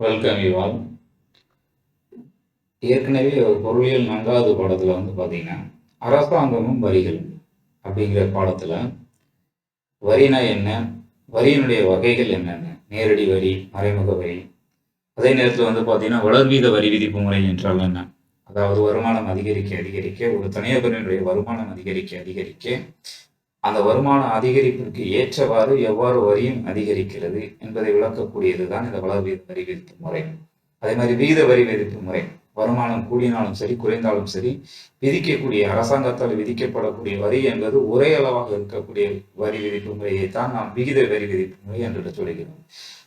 Welcome you all ஏற்கனவே பொருளியல் நான்காவது பாடத்தில் வந்து பார்த்தீங்கன்னா அரசாங்கமும் வரிகள் அப்படிங்கிற பாடத்தில் வரினா என்ன? வரியினுடைய வகைகள் என்னென்ன? நேரடி வரி மறைமுக வரி. அதே நேரத்தில் வந்து பார்த்தீங்கன்னா வளர்வீத வரி விதிப்பு முறை என்றால் என்ன? அதாவது வருமானம் அதிகரிக்க அதிகரிக்க ஒரு தனியார் தனிநபரினுடைய வருமானம் அதிகரிக்க அதிகரிக்க அந்த வருமான அதிகரிப்பிற்கு ஏற்றவாறு எவ்வாறு வரியும் அதிகரிக்கிறது என்பதை விளக்கக்கூடியது தான் இந்த வளர்வீத வரி விதிப்பு முறை. அதே மாதிரி வீத வரி விதிப்பு முறை. வருமானம் கூடினாலும் சரி குறைந்தாலும் சரி விதிக்கக்கூடிய அரசாங்கத்தால் விதிக்கப்படக்கூடிய வரி என்பது ஒரே அளவாக இருக்கக்கூடிய வரி விதிப்பு முறையை தான் நாம் விகித வரி விதிப்பு முறை என்று சொல்கிறோம்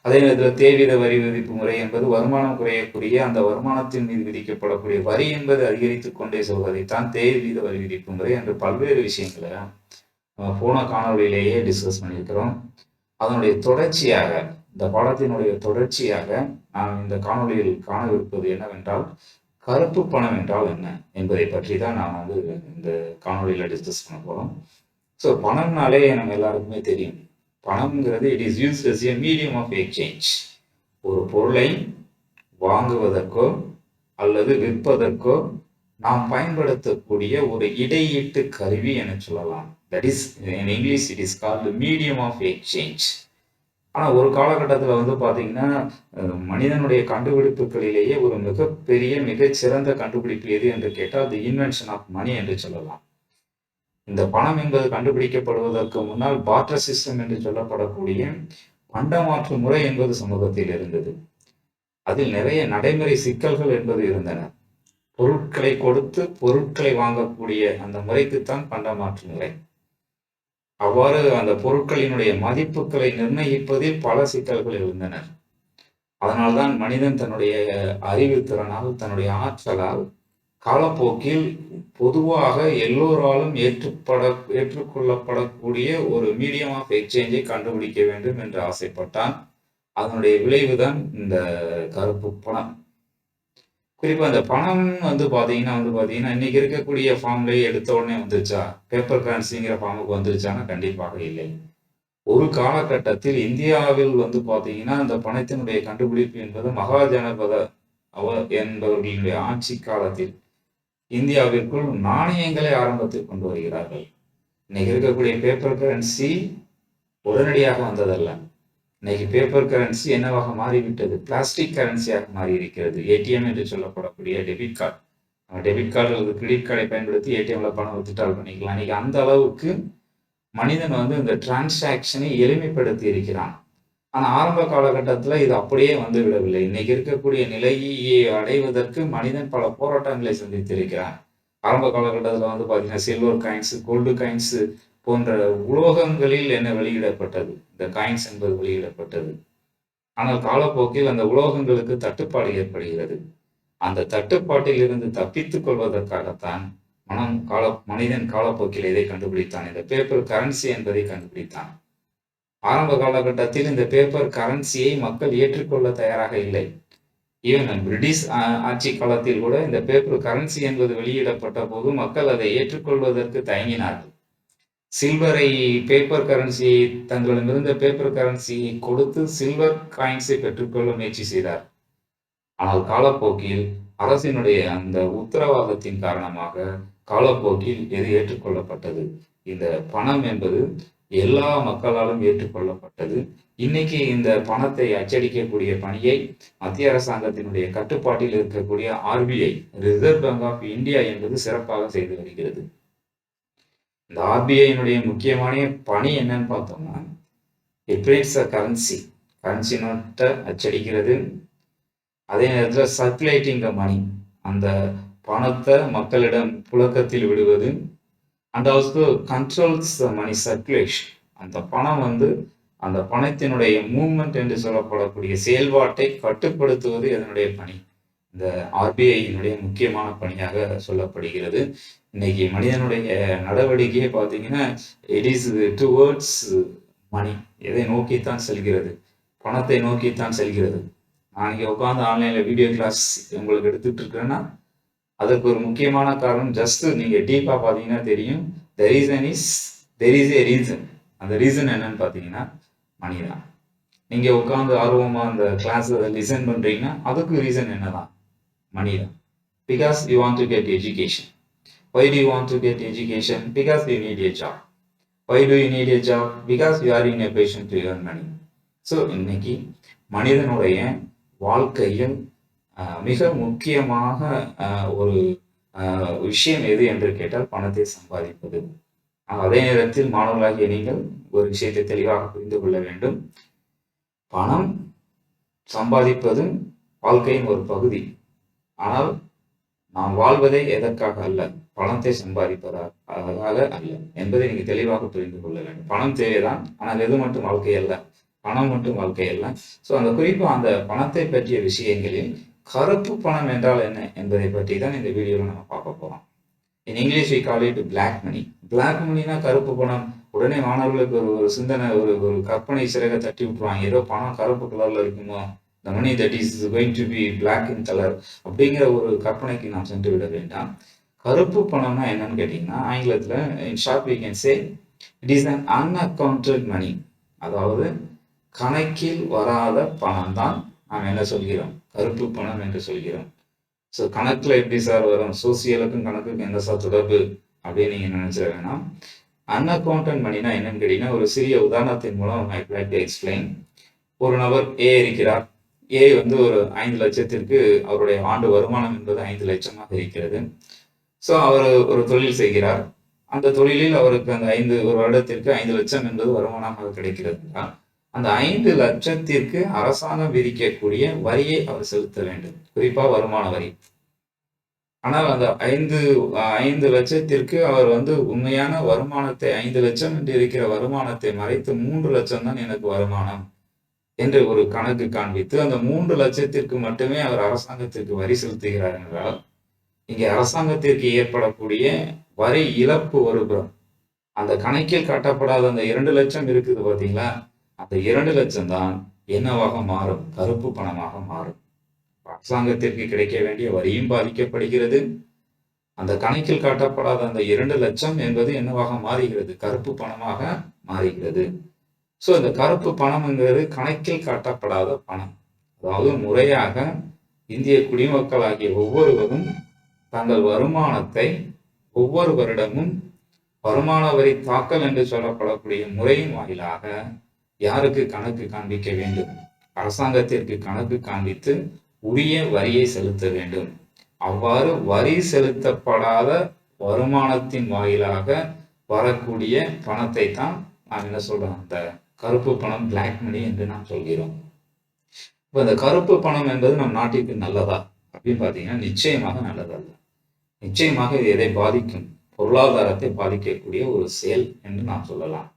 அதே நேரத்தில் தேவித வரி விதிப்பு முறை என்பது வருமானம் குறையக்கூடிய அந்த வருமானத்தின் மீது விதிக்கப்படக்கூடிய வரி என்பது அதிகரித்துக் கொண்டே செல்வதைத்தான் தேவித வரி விதிப்பு முறை என்று பல்வேறு விஷயங்களை போன காணொலியிலேயே டிஸ்கஸ் பண்ணியிருக்கிறோம். அதனுடைய தொடர்ச்சியாக இந்த பாடத்தினுடைய தொடர்ச்சியாக நாம் இந்த காணொலியில் காணவிருப்பது என்னவென்றால் கருப்பு பணம் என்றால் என்ன என்பதை பற்றி தான் நான் வந்து இந்த காணொலியில் டிஸ்கஸ் பண்ண போகிறோம் ஸோ பணம்னாலே நம்ம எல்லாருக்குமே தெரியும். பணம்ங்கிறது it is use as a medium of exchange ஒரு பொருளை வாங்குவதற்கோ அல்லது விற்பதற்கோ நாம் பயன்படுத்தக்கூடிய ஒரு இடையீட்டு கருவி என சொல்லலாம். That is in English it is called medium of exchange ஆனால் ஒரு காலகட்டத்தில் வந்து பார்த்தீங்கன்னா மனிதனுடைய கண்டுபிடிப்புகளிலேயே ஒரு மிகப்பெரிய மிகச்சிறந்த கண்டுபிடிப்பு எது என்று கேட்டால் அது இன்வென்ஷன் ஆஃப் மணி என்று சொல்லலாம். இந்த பணம் என்பது கண்டுபிடிக்கப்படுவதற்கு முன்னால் பாட்டர் சிஸ்டம் என்று சொல்லப்படக்கூடிய பண்டமாற்று முறை என்பது சமூகத்தில் இருந்தது. அதில் நிறைய நடைமுறை சிக்கல்கள் என்பது இருந்தன. பொருட்களை கொடுத்து பொருட்களை வாங்கக்கூடிய அந்த முறைக்குத்தான் பண்டமாற்று முறை. அவ்வாறு அந்த பொருட்களினுடைய மதிப்புகளை நிர்ணயிப்பதில் பல சிக்கல்கள் இருந்தனர் அதனால்தான் மனிதன் தன்னுடைய அறிவு திறனால் தன்னுடைய ஆற்றலால் காலப்போக்கில் பொதுவாக எல்லோராலும் ஏற்றுப்பட ஏற்றுக்கொள்ளப்படக்கூடிய ஒரு மீடியம் ஆஃப் எக்ஸ்சேஞ்சை கண்டுபிடிக்க வேண்டும் என்று ஆசைப்பட்டான். அதனுடைய விளைவுதான் இந்த கருப்பு பணம். குறிப்பாக அந்த பணம் வந்து பார்த்தீங்கன்னா வந்து பார்த்தீங்கன்னா இன்னைக்கு இருக்கக்கூடிய ஃபார்ம்லேயே எடுத்த உடனே வந்துருச்சா? பேப்பர் கரன்சிங்கிற ஃபார்முக்கு வந்துருச்சான்னா கண்டிப்பாக இல்லை. ஒரு காலகட்டத்தில் இந்தியாவில் வந்து பார்த்தீங்கன்னா அந்த பணத்தினுடைய கண்டுபிடிப்பு என்பது மகாஜனபத அவ என்பவர்களுடைய ஆட்சி காலத்தில் இந்தியாவிற்குள் நாணயங்களை ஆரம்பத்தில் கொண்டு வருகிறார்கள். இன்னைக்கு இருக்கக்கூடிய பேப்பர் கரன்சி உடனடியாக வந்ததல்ல. இன்னைக்கு பேப்பர் கரன்சி என்னவாக மாறிவிட்டது? பிளாஸ்டிக் கரன்சியாக மாறி இருக்கிறது ஏடிஎம் என்று சொல்லப்படக்கூடிய டெபிட் கார்டு டெபிட் கார்டு அல்லது கிரெடிட் கார்டை பயன்படுத்தி ஏடிஎம்ல பணம் வித்துட்டால் பண்ணிக்கலாம். இன்னைக்கு அந்த அளவுக்கு மனிதன் வந்து இந்த டிரான்சாக்ஷனை எளிமைப்படுத்தி இருக்கிறான். ஆனால் ஆரம்ப காலகட்டத்தில் இது அப்படியே வந்து விடவில்லை. இன்னைக்கு இருக்கக்கூடிய நிலையை அடைவதற்கு மனிதன் பல போராட்டங்களை சந்தித்திருக்கிறான். ஆரம்ப காலகட்டத்தில் வந்து பார்த்தீங்கன்னா சில்வர் காயின்ஸு கோல்டு காயின்ஸு போன்ற உலோகங்களில் என்ன வெளியிடப்பட்டது? இந்த காயின்ஸ் என்பது வெளியிடப்பட்டது. ஆனால் காலப்போக்கில் அந்த உலோகங்களுக்கு தட்டுப்பாடு ஏற்படுகிறது. அந்த தட்டுப்பாட்டில் இருந்து தப்பித்துக் கொள்வதற்காகத்தான் மனம் கால மனிதன் காலப்போக்கில் இதை கண்டுபிடித்தான்? இந்த பேப்பர் கரன்சி என்பதை கண்டுபிடித்தான். ஆரம்ப காலகட்டத்தில் இந்த பேப்பர் கரன்சியை மக்கள் ஏற்றுக்கொள்ள தயாராக இல்லை. ஈவன் பிரிட்டிஷ் ஆட்சி காலத்தில் கூட இந்த பேப்பர் கரன்சி என்பது வெளியிடப்பட்ட போது மக்கள் அதை ஏற்றுக்கொள்வதற்கு தயங்கினார்கள். சில்வரை பேப்பர் கரன்சியை தங்களிடமிருந்த பேப்பர் கரன்சியை கொடுத்து சில்வர் காயின்ஸை பெற்றுக்கொள்ள முயற்சி செய்தார். ஆனால் காலப்போக்கில் அரசினுடைய அந்த உத்தரவாதத்தின் காரணமாக காலப்போக்கில் எது ஏற்றுக்கொள்ளப்பட்டது? இந்த பணம் என்பது எல்லா மக்களாலும் ஏற்றுக்கொள்ளப்பட்டது. இன்னைக்கு இந்த பணத்தை அச்சடிக்கக்கூடிய பணியை மத்திய அரசாங்கத்தினுடைய கட்டுப்பாட்டில் இருக்கக்கூடிய RBI Reserve Bank of India என்பது சிறப்பாக செய்து வருகிறது. இந்த ஆர்பிஐனுடைய முக்கியமான பணி என்னன்னு பார்த்தோம்னா இட்ஸ் அ கரன்சி கரன்சி நோட்டை அச்சடிக்கிறது. அதே நேரத்தில் சர்க்குலேட்டிங் த மணி அந்த பணத்தை மக்களிடம் புழக்கத்தில் விடுவது. And also controls the money circulation அந்த பணம் வந்து அந்த பணத்தினுடைய மூவ்மெண்ட் என்று சொல்லப்படக்கூடிய செயல்பாட்டை கட்டுப்படுத்துவது இதனுடைய பணி. இந்த ஆர்பிஐயினுடைய முக்கியமான பணியாக சொல்லப்படுகிறது. இன்னைக்கு மனிதனுடைய நடவடிக்கையே பார்த்தீங்கன்னா இட் இஸ் டுவர்ட்ஸ் மணி எதை நோக்கித்தான் செல்கிறது? பணத்தை நோக்கித்தான் செல்கிறது. நான் இங்கே உட்காந்து ஆன்லைனில் வீடியோ கிளாஸ் உங்களுக்கு எடுத்துட்டு இருக்கிறேன்னா அதற்கு ஒரு முக்கியமான காரணம் ஜஸ்ட் நீங்கள் டீப்பாக பார்த்தீங்கன்னா தெரியும். The reason is there is a reason அந்த ரீசன் என்னன்னு பார்த்தீங்கன்னா மணி தான். நீங்கள் உட்காந்து ஆர்வமாக அந்த கிளாஸ் லிசன் பண்ணுறீங்கன்னா அதுக்கு ரீசன் என்னதான்? தான் because you want to get education Why do you want to get education? Because you need a job. Why do you need a job? Because you are in a position to earn money. So இன்னைக்கு மனிதனுடைய வாழ்க்கையில் மிக முக்கியமாக ஒரு விஷயம் எது என்று கேட்டால் பணத்தை சம்பாதிப்பது அதே நேரத்தில் மாணவர்களாகிய நீங்கள் ஒரு விஷயத்தை தெளிவாக புரிந்து கொள்ள வேண்டும் பணம் சம்பாதிப்பது வாழ்க்கையின் ஒரு பகுதி ஆனால் நாம் வாழ்வதே எதற்காக அல்ல? பணத்தை சம்பாதிப்பதாக அல்ல என்பதை நீங்க தெளிவாக புரிந்து கொள்ள வேண்டும். பணம் தேவைதான் ஆனால் எது மட்டும் வாழ்க்கை அல்ல? பணம் மட்டும் வாழ்க்கை அல்ல. ஸோ அந்த குறிப்பு அந்த பணத்தை பற்றிய விஷயங்களில் கருப்பு பணம் என்றால் என்ன என்பதை பற்றி தான் இந்த வீடியோவில் நம்ம பார்க்க போகிறோம் in English we call it black money black மணினா கருப்பு பணம். உடனே மாணவர்களுக்கு ஒரு ஒரு சிந்தனை ஒரு ஒரு கற்பனை சிறக தட்டி விட்டுருவாங்க. ஏதோ பணம் கருப்பு கலர்ல இருக்குமோ? The money that is going to be black in colour அப்படிங்கிற ஒரு கற்பனைக்கு நாம் சென்று விட வேண்டாம். கருப்பு பணம்னா என்னன்னு கேட்டிங்கன்னா ஆங்கிலத்தில் in short we can say it is an unaccounted money அதாவது கணக்கில் வராத பணம் தான் நாம் என்ன சொல்கிறோம்? கருப்பு பணம் என்று சொல்கிறோம். ஸோ கணக்கில் எப்படி சார் வரும்? சோசியலுக்கும் கணக்குக்கும் எந்த சார் தொடர்பு அப்படின்னு நீங்கள் நினைச்சிட வேணாம். அன்அக்கவுண்டன்ட் மணினா என்னன்னு கேட்டிங்கன்னா ஒரு சிறிய உதாரணத்தின் மூலம் ஐ லைக் டு எக்ஸ்பிளைன் ஒரு நபர் ஏ இருக்கிறார். ஏ வந்து ஒரு ஐந்து லட்சத்திற்கு அவருடைய ஆண்டு வருமானம் என்பது ஐந்து லட்சமாக இருக்கிறது. ஸோ அவர் ஒரு தொழில் செய்கிறார். அந்த தொழிலில் அவருக்கு அந்த ஐந்து ஒரு வருடத்திற்கு ஐந்து லட்சம் என்பது வருமானமாக கிடைக்கிறது. அந்த ஐந்து லட்சத்திற்கு அரசாங்கம் விதிக்கக்கூடிய வரியை அவர் செலுத்த வேண்டும். குறிப்பா வருமான வரி. ஆனால் அந்த ஐந்து ஐந்து லட்சத்திற்கு அவர் வந்து உண்மையான வருமானத்தை ஐந்து லட்சம் என்று இருக்கிற வருமானத்தை மறைத்து மூன்று லட்சம் தான் எனக்கு வருமானம். என்று ஒரு கணக்கு காண்பித்து அந்த மூன்று லட்சத்திற்கு மட்டுமே அவர் அரசாங்கத்திற்கு வரி செலுத்துகிறார் என்றால் இங்கே அரசாங்கத்திற்கு ஏற்படக்கூடிய வரி இழப்பு ஒருபுறம் அந்த கணக்கில் காட்டப்படாத அந்த இரண்டு லட்சம் இருக்குது பார்த்தீங்களா? அந்த இரண்டு லட்சம் தான் என்னவாக மாறும்? கருப்பு பணமாக மாறும். அரசாங்கத்திற்கு கிடைக்க வேண்டிய வரியும் பாதிக்கப்படுகிறது. அந்த கணக்கில் காட்டப்படாத அந்த இரண்டு லட்சம் என்பது என்னவாக மாறுகிறது? கருப்பு பணமாக மாறுகிறது. ஸோ இந்த கருப்பு பணம்ங்கிறது கணக்கில் காட்டப்படாத பணம். அதாவது முறையாக இந்திய குடிமக்களாகிய ஒவ்வொருவரும் தங்கள் வருமானத்தை ஒவ்வொரு வருடமும் வருமான வரி தாக்கல் என்று சொல்லப்படக்கூடிய முறையின் வாயிலாக யாருக்கு கணக்கு காண்பிக்க வேண்டும்? அரசாங்கத்திற்கு கணக்கு காண்பித்து உரிய வரியை செலுத்த வேண்டும். அவ்வாறு வரி செலுத்தப்படாத வருமானத்தின் வாயிலாக வரக்கூடிய பணத்தை தான் நான் என்ன சொல்றேன் அந்த கருப்பு பணம் பிளாக் மணி என்று நாம் சொல்கிறோம். இப்போ இந்த கருப்பு பணம் என்பது நம் நாட்டிற்கு நல்லதா? அப்படின்னு பார்த்தீங்கன்னா நிச்சயமாக நல்லதல்ல. நிச்சயமாக இது எதை பாதிக்கும்? பொருளாதாரத்தை பாதிக்கக்கூடிய ஒரு செயல் என்று நாம் சொல்லலாம்.